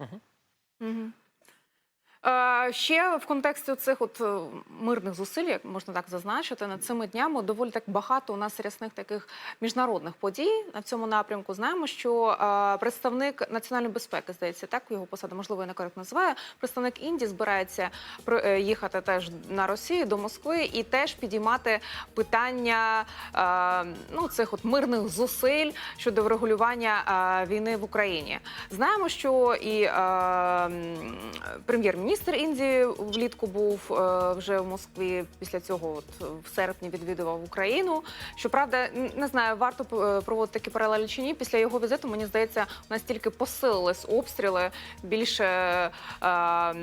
Е, Ще в контексті цих от е, мирних зусиль, як можна так зазначити, над цими днями доволі так багато у нас рясних таких міжнародних подій на цьому напрямку. Знаємо, що представник національної безпеки, здається, так його посада, можливо, я некоректно називаю. Представник Індії збирається е, їхати теж на Росію до Москви і теж підіймати питання ну цих от мирних зусиль щодо врегулювання війни в Україні. Знаємо, що і е, м, прем'єр-міністр Індії влітку був е, вже в Москві. Після цього, от в серпні, відвідував Україну. Щоправда, не знаю, варто е, проводити такі паралелі чи ні. Після його візиту мені здається, настільки посилились обстріли більше е,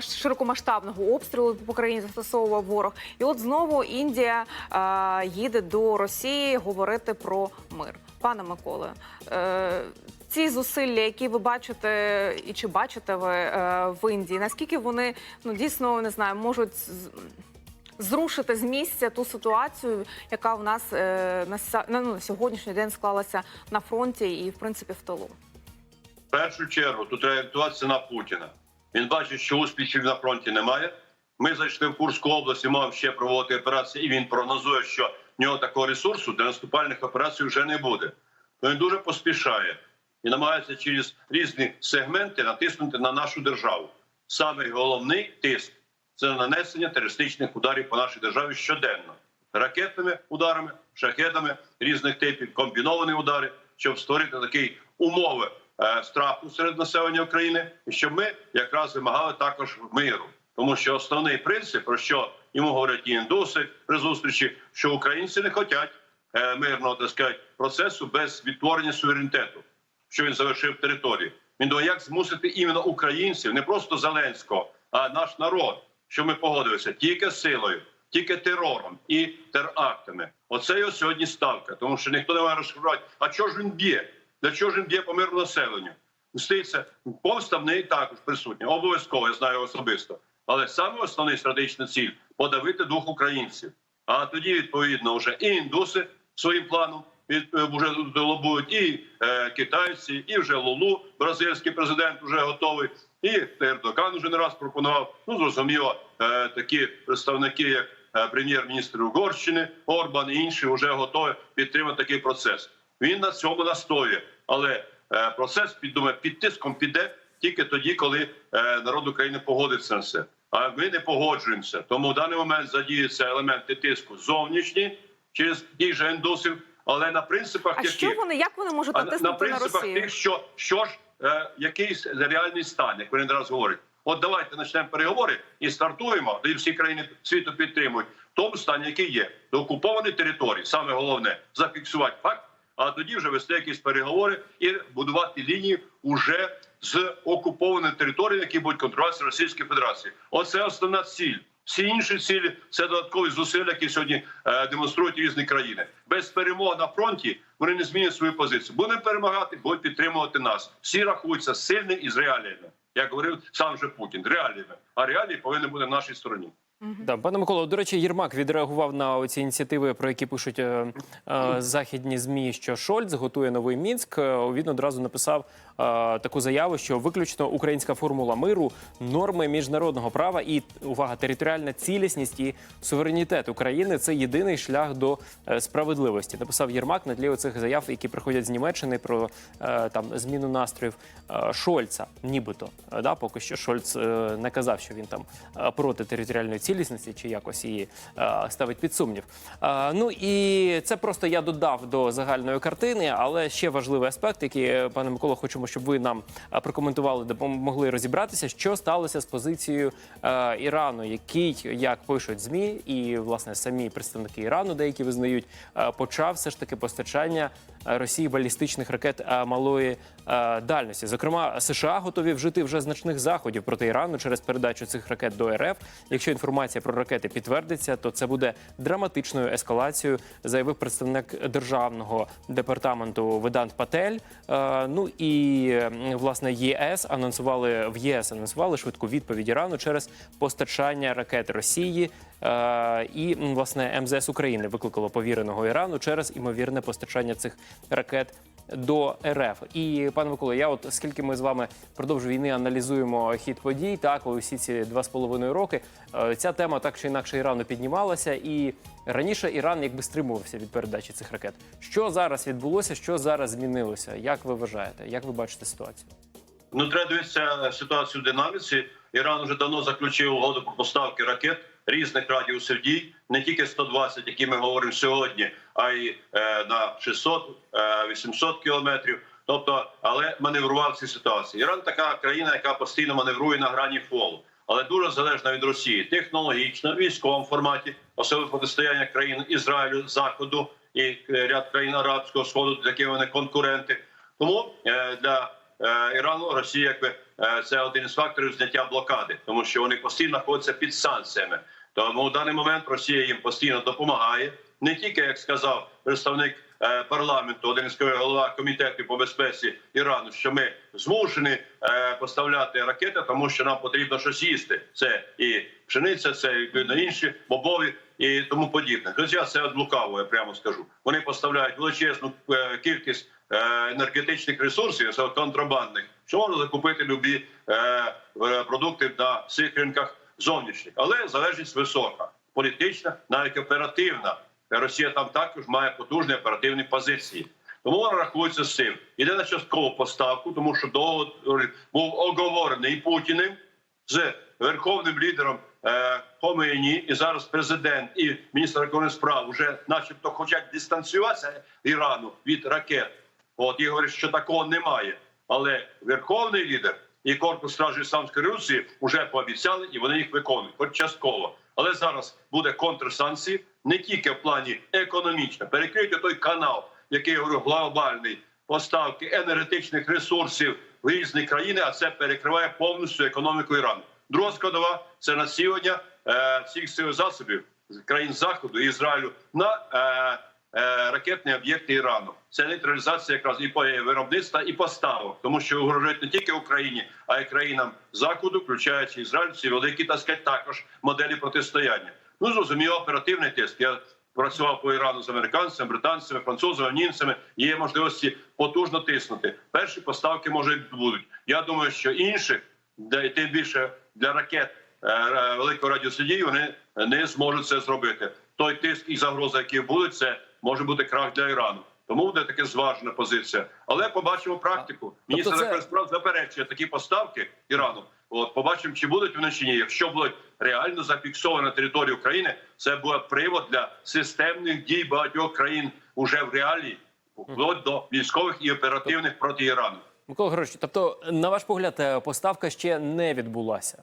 широкомасштабного обстрілу по країні застосовував ворог. І от знову Індія е, їде до Росії говорити про мир. Пане Миколе, е, ці зусилля, які ви бачите, і чи бачите ви е, в Індії, наскільки вони ну дійсно не знаю, можуть зрушити з місця ту ситуацію, яка в нас е, на, ну, на сьогоднішній день склалася на фронті і в принципі в тилу? В першу чергу тут треба орієнтуватися на Путіна. Він бачить, що успіхів на фронті немає. Ми зайшли в Курську область і маємо ще проводити операції, і він прогнозує, що в нього такого ресурсу для наступальних операцій вже не буде. Він дуже поспішає і намагається через різні сегменти натиснути на нашу державу. Саме головний тиск це нанесення терористичних ударів по нашій державі щоденно ракетними ударами, шахедами різних типів, комбіновані удари, щоб створити такі умови е, страху серед населення України, і щоб ми якраз вимагали також миру. Тому що основний принцип, про що йому говорять і індуси при зустрічі, що українці не хочуть е, мирного так сказати, процесу без відтворення суверенітету, що він завершив території. Він думає, як змусити іменно українців, не просто Зеленського, а наш народ, що ми погодилися тільки силою, тільки терором і терактами. Оце його сьогодні ставка, тому що ніхто не має розшифрувати, а чого ж він б'є? Для чого ж він б'є по мирному населенню? Стається помста неї також присутня. Обов'язково я знаю особисто. Але саме основний стратегічна ціль подавити дух українців. А тоді відповідно вже і індуси своїм планом від е, вже лобують, і е, китайці, і вже Лулу, бразильський президент, вже готовий. І Ердоган вже не раз пропонував. Ну зрозуміло, е, такі представники, як е, прем'єр-міністр Угорщини, Орбан і інші, вже готові підтримати такий процес. Він на цьому настоює, але е, процес під думаю, під тиском піде тільки тоді, коли е, народ України погодиться на це. А ми не погоджуємося. Тому в даний момент задіються елементи тиску зовнішні через тих же індусів, але на принципах А яких що вони як вони можуть а на, на натиснути на, принципах Росію? тих, що що ж е, якийсь реальний стан, як вони зараз говорять. От давайте почнемо переговори і стартуємо, де всі країни світу підтримують в тому стані, який є до окупованої території. Саме головне зафіксувати факт, а тоді вже вести якісь переговори і будувати лінії уже з окупованої території, які будуть контролюватися Російською Федерацією. Оце основна ціль. Всі інші цілі це додаткові зусилля, які сьогодні е, демонструють різні країни. Без перемоги на фронті вони не змінять свою позицію. Будемо перемагати, будуть підтримувати нас. Всі рахуються сильними і з реаліями. Як говорив сам же Путін, реаліями. А реалії повинні бути на нашій стороні. Да, пане Миколо, до речі, Єрмак відреагував на ці ініціативи, про які пишуть е, е, західні змі, що Шольц готує новий мінськ. Е, Він одразу написав е, таку заяву, що виключно українська формула миру, норми міжнародного права і увага, територіальна цілісність і суверенітет України це єдиний шлях до е, справедливості. Написав Єрмак на тлі оцих заяв, які приходять з Німеччини про е, там зміну настроїв е, Шольца, нібито Е, да, поки що Шольц е, не казав, що він там е, проти територіальної цілісності чи якось її е, ставить під сумнів. Е, ну і це просто я додав до загальної картини, але ще важливий аспект, який, е, пане Миколо, хочемо, щоб ви нам прокоментували, допомогли розібратися, що сталося з позицією Ірану, який, як пишуть змі, і власне самі представники Ірану, деякі визнають, почав все ж таки постачання Росії балістичних ракет е, малої е, дальності. Зокрема, США готові вжити вже значних заходів проти Ірану через передачу цих ракет до РФ. Якщо інформація про ракети підтвердиться, то це буде драматичною ескалацією, заявив представник державного департаменту Ведант Патель. Е, Ну і власне ЄС анонсували в ЄС анонсували швидку відповідь Ірану через постачання ракет Росії. Е, І власне МЗС України викликало повіреного Ірану через імовірне постачання цих ракет до РФ. І пане Миколо, я от скільки ми з вами впродовж війни аналізуємо хід подій, так усі ці два з половиною роки. е, Ця тема так чи інакше Ірану піднімалася, і раніше Іран якби стримувався від передачі цих ракет. Що зараз відбулося? Що зараз змінилося? Як ви вважаєте? Як ви бачите ситуацію? Ну, треба дивитися ситуацію в динаміці. Іран вже давно заключив угоду про поставки ракет різних радіусів дій, не тільки 120, які ми говоримо сьогодні, а й е, на 600, е, 800 кілометрів. Тобто, але маневрував в цій ситуації. Іран така країна, яка постійно маневрує на грані фолу, але дуже залежна від Росії технологічно, військовому форматі, особливо протистояння країн Ізраїлю, Заходу і е, ряд країн Арабського Сходу, якими вони конкуренти. Тому для Ірану Росія якби це один із факторів зняття блокади, тому що вони постійно знаходяться під санкціями. Тому в даний момент Росія їм постійно допомагає, не тільки як сказав представник е, парламенту, один із голова комітету по безпеці Ірану, що ми змушені е, поставляти ракети, тому що нам потрібно щось їсти. Це і пшениця, це відповідно інші бобові і тому подібне. Хоча це от я прямо скажу. Вони поставляють величезну е, кількість енергетичних ресурсів, це контрабандних, що можна закупити любі продукти на цих ринках зовнішніх, але залежність висока, політична, навіть оперативна. Росія там також має потужні оперативні позиції. Тому вона рахується з цим. Іде на часткову поставку, тому що договір був оговорений Путіним з верховним лідером е, Хомейні, і зараз президент і міністр закордонних справ вже, начебто, хочуть дистанціюватися Ірану від ракет. От і говорять, що такого немає. Але верховний лідер і корпус стражі Ісламської революції вже пообіцяли, і вони їх виконують, хоч частково. Але зараз буде контрсанкції не тільки в плані економічно, перекриють той канал, який я говорю, глобальний поставки енергетичних ресурсів в різні країни, а це перекриває повністю економіку Ірану. Друга складова це насілення е, цих сил засобів країн заходу і Ізраїлю на е, ракетні об'єкти Ірану. Це нейтралізація якраз і по виробництва, і поставок, тому що угрожують не тільки Україні, а й країнам заходу, включаючи Ізраїль, ці великі так сказати, також моделі протистояння. Ну зрозуміло, оперативний тиск. Я працював по Ірану з американцями, британцями, французами, німцями. Є можливості потужно тиснути. Перші поставки може будуть. Я думаю, що інших, де тим більше для ракет е, е, великого радіусидії вони не зможуть це зробити. Той тиск і загроза, які будуть, це може бути крах для Ірану. Тому буде таке зважена позиція. Але побачимо практику. Міністр це- справ заперечує такі поставки Ірану. От побачимо, чи будуть вони чи ні. Якщо будуть реально зафіксовані на території України, це буде привод для системних дій багатьох країн уже в реалії, вплоть до військових і оперативних проти Ірану. Микола Григорович, тобто, на ваш погляд, е, поставка ще не відбулася.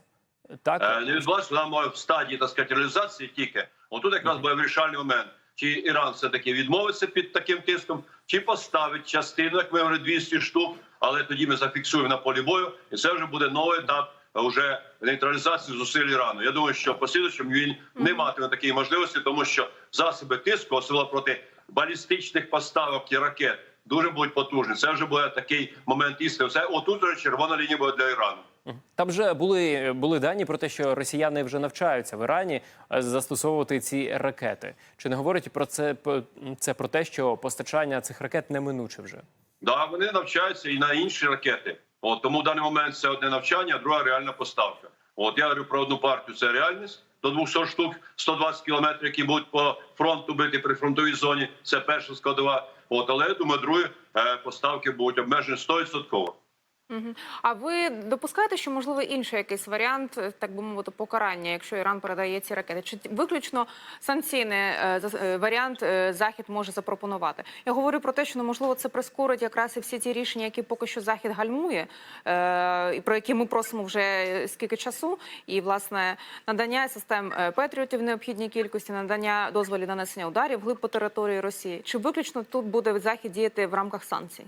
Так? Е, Не відбулася вона має в стадії так сказати, реалізації тільки. Отут якраз буде вирішальний момент. Чи Іран все таки відмовиться під таким тиском, чи поставить частину, як ми говорили, 200 штук, але тоді ми зафіксуємо на полі бою, і це вже буде новий етап е, уже нейтралізації зусиль Ірану. Я думаю, що в послідуючому він не матиме такої можливості, тому що засоби тиску, особливо проти балістичних поставок і ракет, дуже будуть потужні. Це вже буде такий момент істини. Це отут вже червона лінія буде для Ірану. Там вже були, були дані про те, що росіяни вже навчаються в Ірані е, застосовувати ці ракети. Чи не говорить про це, це про те, що постачання цих ракет неминуче вже? Да, вони навчаються і на інші ракети. От тому в даний момент це одне навчання, а друга реальна поставка. От я говорю про одну партію. Це реальність до 200 штук, 120 кілометрів, які будуть по фронту бити при фронтовій зоні. Це перша складова. От але я думаю, другі е, поставки будуть обмежені 100%. А ви допускаєте, що можливо інший якийсь варіант, е, так би мовити, покарання, якщо Іран передає ці ракети? Чи виключно санкційний е, е, варіант е, Захід може запропонувати? Я говорю про те, що ну, можливо це прискорить якраз і всі ті рішення, які поки що Захід гальмує, і про які ми просимо вже скільки часу. І власне надання систем е, Петріотів в необхідній кількості, надання дозволів на нанесення ударів глиб по території Росії. Чи виключно тут буде Захід діяти в рамках санкцій?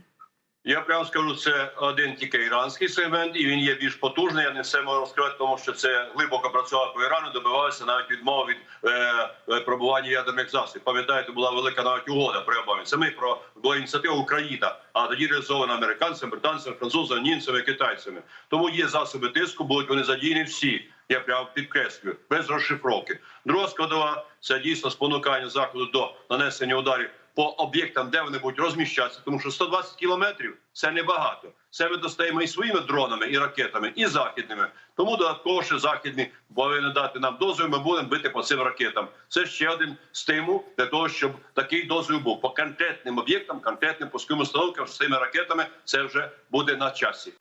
Я прямо скажу, це один тільки іранський сегмент, і він є більш потужний. Я не все можу розказати, тому що це глибоко працював по Ірану, добивалися навіть відмови від е, е, пробування ядерних засобів. Пам'ятаєте, була велика навіть угода при Обамі. Це ми про була ініціатива Україна, а тоді реалізована американцями, британцями, французами, німцями, китайцями. Тому є засоби тиску, будуть вони задіяні всі. Я прямо підкреслюю, без розшифровки. Друга складова це дійсно спонукання заходу до нанесення ударів по об'єктам, де вони будуть розміщатися, тому що 120 кілометрів це небагато. Це ми достаємо і своїми дронами, і ракетами, і західними. Тому додатково ще західні повинні дати нам дозвіл. Ми будемо бити по цим ракетам. Це ще один стимул для того, щоб такий дозвіл був по конкретним об'єктам, конкретним пусковим установкам з цими ракетами. Це вже буде на часі.